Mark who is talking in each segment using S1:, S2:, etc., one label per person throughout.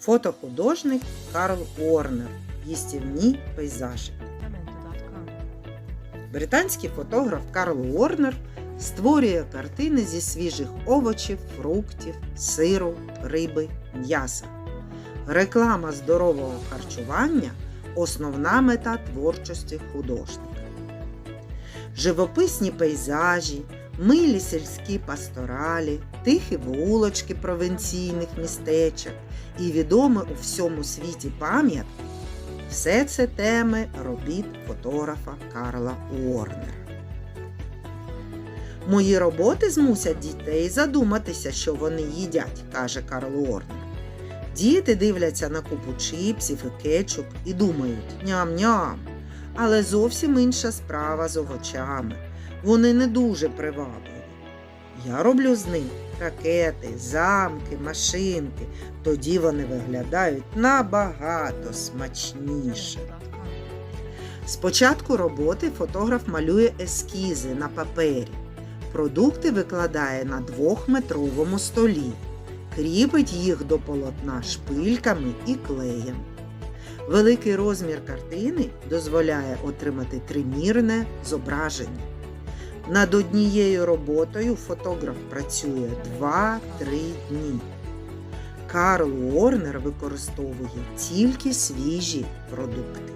S1: Фотохудожник Карл Уорнер. Їстівні пейзажі. Британський фотограф Карл Уорнер створює картини зі свіжих овочів, фруктів, сиру, риби, м'яса. Реклама здорового харчування основна мета творчості художника. Живописні пейзажі, милі сільські пасторалі, тихі вулочки провінційних містечок і відомі у всьому світі пам'ятки все це теми робіт фотографа Карла Уорнера. Мої роботи змусять дітей задуматися, що вони їдять, каже Карл Уорнер. Діти дивляться на купу чіпсів і кетчуп і думають ням-ням. Але зовсім інша справа з овочами. Вони не дуже привабливі. Я роблю з них ракети, замки, машинки. Тоді вони виглядають набагато смачніше. Спочатку роботи фотограф малює ескізи на папері. Продукти викладає на двохметровому столі, кріпить їх до полотна шпильками і клеєм. Великий розмір картини дозволяє отримати тримірне зображення. Над однією роботою фотограф працює 2-3 дні. Карл Уорнер використовує тільки свіжі продукти.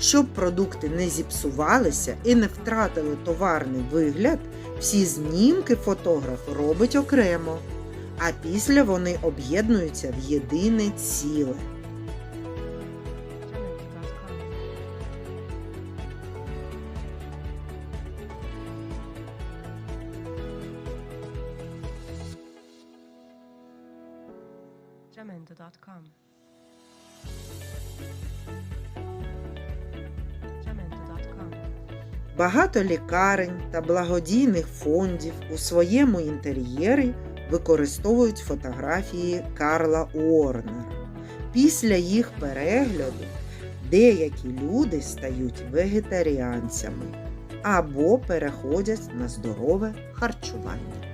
S1: Щоб продукти не зіпсувалися і не втратили товарний вигляд, всі знімки фотограф робить окремо, а після вони об'єднуються в єдине ціле.
S2: Jamendo.com
S1: Багато лікарень та благодійних фондів у своєму інтер'єрі використовують фотографії Карла Уорнера. Після їх перегляду деякі люди стають вегетаріанцями або переходять на здорове харчування.